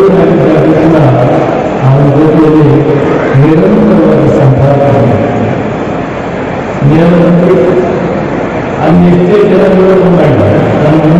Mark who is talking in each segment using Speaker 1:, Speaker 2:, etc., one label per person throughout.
Speaker 1: కోరుకున్నట్లుగా ఆమె కోరుకుని నిరంతరమైన
Speaker 2: సంపాదన నేను అన్ని ఇచ్చే జనంలో ఉన్నాడు తను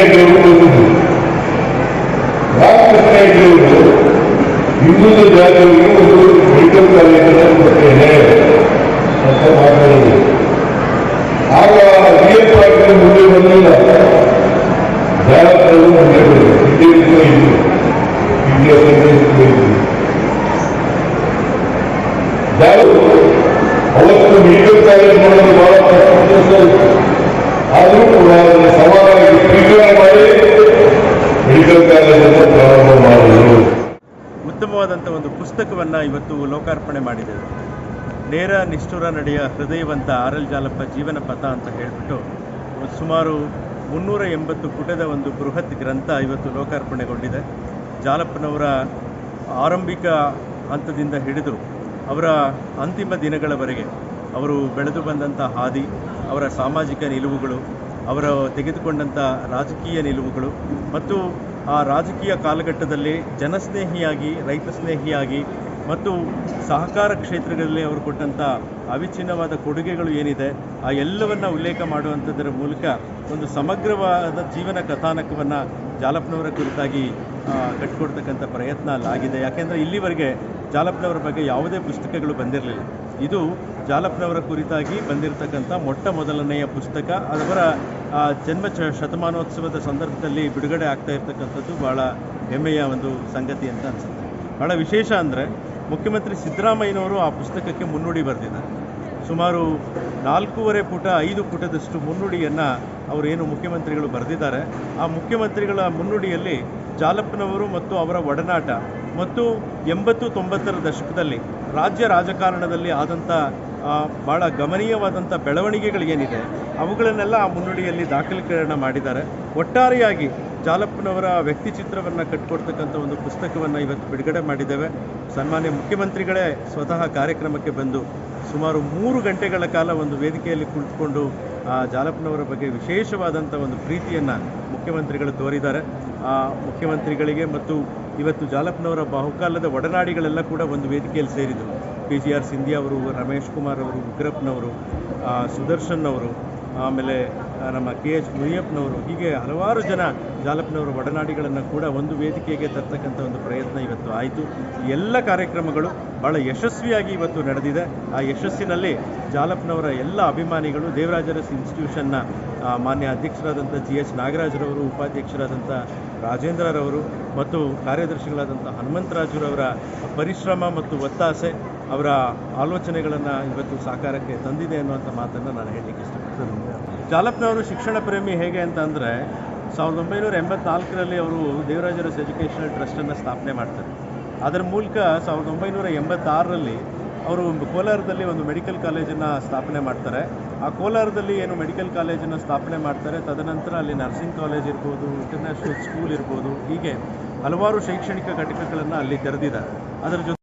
Speaker 2: ಹೆಗ್ಡೆಯವರು ಹಿಂದುಳಿದ ಜಾತಿಯವರಿಗೆ ಒಂದು ಮೆಡಿಕಲ್
Speaker 3: ಪುಸ್ತಕವನ್ನು ಇವತ್ತು ಲೋಕಾರ್ಪಣೆ ಮಾಡಿದ್ದೇವೆ. ನೇರ ನಿಷ್ಠುರ ನಡೆಯ ಹೃದಯವಂತ ಆರ್ ಎಲ್ ಜಾಲಪ್ಪ ಜೀವನ ಪಥ ಅಂತ ಹೇಳಿಬಿಟ್ಟು ಸುಮಾರು ಮುನ್ನೂರ ಎಂಬತ್ತು ಪುಟದ ಒಂದು ಬೃಹತ್ ಗ್ರಂಥ ಇವತ್ತು ಲೋಕಾರ್ಪಣೆಗೊಂಡಿದೆ. ಜಾಲಪ್ಪನವರ ಆರಂಭಿಕ ಹಂತದಿಂದ ಹಿಡಿದು ಅವರ ಅಂತಿಮ ದಿನಗಳವರೆಗೆ ಅವರು ಬೆಳೆದು ಬಂದಂಥ ಹಾದಿ, ಅವರ ಸಾಮಾಜಿಕ ನಿಲುವುಗಳು ಅವರು ತೆಗೆದುಕೊಂಡಂಥ ರಾಜಕೀಯ ನಿಲುವುಗಳು ಮತ್ತು ಆ ರಾಜಕೀಯ ಕಾಲಘಟ್ಟದಲ್ಲಿ ಜನಸ್ನೇಹಿಯಾಗಿ, ರೈತ ಸ್ನೇಹಿಯಾಗಿ ಮತ್ತು ಸಹಕಾರ ಕ್ಷೇತ್ರಗಳಲ್ಲಿ ಅವರು ಕೊಟ್ಟಂಥ ಅವಿಚ್ಛಿನ್ನವಾದ ಕೊಡುಗೆಗಳು ಏನಿದೆ, ಆ ಎಲ್ಲವನ್ನ ಉಲ್ಲೇಖ ಮಾಡುವಂಥದ್ದರ ಮೂಲಕ ಒಂದು ಸಮಗ್ರವಾದ ಜೀವನ ಕಥಾನಕವನ್ನು ಜಾಲಪ್ಪನವರ ಕುರಿತಾಗಿ ಕಟ್ಟಿಕೊಡ್ತಕ್ಕಂಥ ಪ್ರಯತ್ನ ಅಲ್ಲಾಗಿದೆ. ಯಾಕೆಂದರೆ ಇಲ್ಲಿವರೆಗೆ ಜಾಲಪ್ಪನವರ ಬಗ್ಗೆ ಯಾವುದೇ ಪುಸ್ತಕಗಳು ಬಂದಿರಲಿಲ್ಲ. ಇದು ಜಾಲಪ್ಪನವರ ಕುರಿತಾಗಿ ಬಂದಿರತಕ್ಕಂಥ ಮೊಟ್ಟ ಮೊದಲನೆಯ ಪುಸ್ತಕ. ಅದರ ಜನ್ಮ ಶತಮಾನೋತ್ಸವದ ಸಂದರ್ಭದಲ್ಲಿ ಬಿಡುಗಡೆ ಆಗ್ತಾ ಇರತಕ್ಕಂಥದ್ದು ಭಾಳ ಹೆಮ್ಮೆಯ ಒಂದು ಸಂಗತಿ ಅಂತ ಅನಿಸುತ್ತೆ. ಭಾಳ ವಿಶೇಷ ಅಂದರೆ, ಮುಖ್ಯಮಂತ್ರಿ ಸಿದ್ದರಾಮಯ್ಯನವರು ಆ ಪುಸ್ತಕಕ್ಕೆ ಮುನ್ನುಡಿ ಬರೆದಿದ್ದಾರೆ. ಸುಮಾರು ನಾಲ್ಕೂವರೆ ಪುಟ, ಐದು ಪುಟದಷ್ಟು ಮುನ್ನುಡಿಯನ್ನು ಅವರೇನು ಮುಖ್ಯಮಂತ್ರಿಗಳು ಬರೆದಿದ್ದಾರೆ. ಆ ಮುಖ್ಯಮಂತ್ರಿಗಳ ಮುನ್ನುಡಿಯಲ್ಲಿ ಜಾಲಪ್ಪನವರು ಮತ್ತು ಅವರ ಒಡನಾಟ ಮತ್ತು ಎಂಬತ್ತು ತೊಂಬತ್ತರ ದಶಕದಲ್ಲಿ ರಾಜ್ಯ ರಾಜಕಾರಣದಲ್ಲಿ ಆದಂಥ ಭಾಳ ಗಮನೀಯವಾದಂಥ ಬೆಳವಣಿಗೆಗಳು ಏನಿದೆ ಅವುಗಳನ್ನೆಲ್ಲ ಆ ಮುನ್ನುಡಿಯಲ್ಲಿ ದಾಖಲೀಕರಣ ಮಾಡಿದ್ದಾರೆ. ಒಟ್ಟಾರೆಯಾಗಿ ಜಾಲಪ್ಪನವರ ವ್ಯಕ್ತಿ ಚಿತ್ರವನ್ನು ಕಟ್ಟಿಕೊಡ್ತಕ್ಕಂಥ ಒಂದು ಪುಸ್ತಕವನ್ನು ಇವತ್ತು ಬಿಡುಗಡೆ ಮಾಡಿದ್ದೇವೆ. ಸನ್ಮಾನ್ಯ ಮುಖ್ಯಮಂತ್ರಿಗಳೇ ಸ್ವತಃ ಕಾರ್ಯಕ್ರಮಕ್ಕೆ ಬಂದು ಸುಮಾರು ಮೂರು ಗಂಟೆಗಳ ಕಾಲ ಒಂದು ವೇದಿಕೆಯಲ್ಲಿ ಕುಳಿತುಕೊಂಡು, ಆ, ಜಾಲಪ್ಪನವರ ಬಗ್ಗೆ ವಿಶೇಷವಾದಂಥ ಒಂದು ಪ್ರೀತಿಯನ್ನು ಮುಖ್ಯಮಂತ್ರಿಗಳು ತೋರಿದ್ದಾರೆ. ಮುಖ್ಯಮಂತ್ರಿಗಳಿಗೆ ಮತ್ತು ಇವತ್ತು ಜಾಲಪ್ಪನವರ ಬಹುಕಾಲದ ಒಡನಾಡಿಗಳೆಲ್ಲ ಕೂಡ ಒಂದು ವೇದಿಕೆಯಲ್ಲಿ ಸೇರಿದರು. ಪಿ ಜಿ ಆರ್ ಸಿಂಧಿಯಾ ಅವರು, ರಮೇಶ್ ಕುಮಾರ್ ಅವರು ಉಗ್ರಪ್ಪನವರು ಸುದರ್ಶನ್ ಅವರು. ಆಮೇಲೆ ನಮ್ಮ ಕೆ ಎಚ್ ಮುನಿಯಪ್ಪನವರು ಹೀಗೆ ಹಲವಾರು ಜನ ಜಾಲಪ್ಪನವರು, ಒಡನಾಡಿಗಳನ್ನು ಕೂಡ ಒಂದು ವೇದಿಕೆಗೆ ತರ್ತಕ್ಕಂಥ ಒಂದು ಪ್ರಯತ್ನ ಇವತ್ತು ಆಯಿತು. ಎಲ್ಲ ಕಾರ್ಯಕ್ರಮಗಳು ಭಾಳ ಯಶಸ್ವಿಯಾಗಿ ಇವತ್ತು ನಡೆದಿದೆ. ಆ ಯಶಸ್ಸಿನಲ್ಲಿ ಜಾಲಪ್ಪನವರ ಎಲ್ಲ ಅಭಿಮಾನಿಗಳು, ದೇವರಾಜರಸ್ ಇನ್ಸ್ಟಿಟ್ಯೂಷನ್ನ ಮಾನ್ಯ ಅಧ್ಯಕ್ಷರಾದಂಥ ಜಿ ಎಚ್ ನಾಗರಾಜರವರು, ಉಪಾಧ್ಯಕ್ಷರಾದಂಥ ರಾಜೇಂದ್ರರವರು, ಮತ್ತು ಕಾರ್ಯದರ್ಶಿಗಳಾದಂಥ ಹನುಮಂತರಾಜುರವರ ಪರಿಶ್ರಮ ಮತ್ತು ಒತ್ತಾಸೆ ಅವರ ಆಲೋಚನೆಗಳನ್ನು ಇವತ್ತು ಸಾಕಾರಕ್ಕೆ ತಂದಿದೆ ಅನ್ನುವಂಥ ಮಾತನ್ನು ನಾನು ಹೇಳಲಿಕ್ಕೆ ಇಷ್ಟಪಡ್ತೀನಿ. ಚಾಲಪ್ಪನವರು ಶಿಕ್ಷಣ ಪ್ರೇಮಿ ಹೇಗೆ ಅಂತ ಅಂದರೆ, ಸಾವಿರದ ಒಂಬೈನೂರ ಎಂಬತ್ನಾಲ್ಕರಲ್ಲಿ ಅವರು ದೇವರಾಜರಸ್ ಎಜುಕೇಷನಲ್ ಟ್ರಸ್ಟನ್ನು ಸ್ಥಾಪನೆ ಮಾಡ್ತಾರೆ. ಅದರ ಮೂಲಕ ಸಾವಿರದ ಒಂಬೈನೂರ ಎಂಬತ್ತಾರರಲ್ಲಿ ಅವರು ಒಂದು ಕೋಲಾರದಲ್ಲಿ ಒಂದು ಮೆಡಿಕಲ್ ಕಾಲೇಜನ್ನು ಸ್ಥಾಪನೆ ಮಾಡ್ತಾರೆ. ಆ ಕೋಲಾರದಲ್ಲಿ ಏನು ಮೆಡಿಕಲ್ ಕಾಲೇಜನ್ನು ಸ್ಥಾಪನೆ ಮಾಡ್ತಾರೆ, ತದನಂತರ ಅಲ್ಲಿ ನರ್ಸಿಂಗ್ ಕಾಲೇಜ್ ಇರ್ಬೋದು, ಇಂಟರ್ನ್ಯಾಷನಲ್ ಸ್ಕೂಲ್ ಇರ್ಬೋದು, ಹೀಗೆ ಹಲವಾರು ಶೈಕ್ಷಣಿಕ ಘಟಕಗಳನ್ನು ಅಲ್ಲಿ ತೆರೆದಿದ್ದಾರೆ. ಅದರ ಜೊತೆ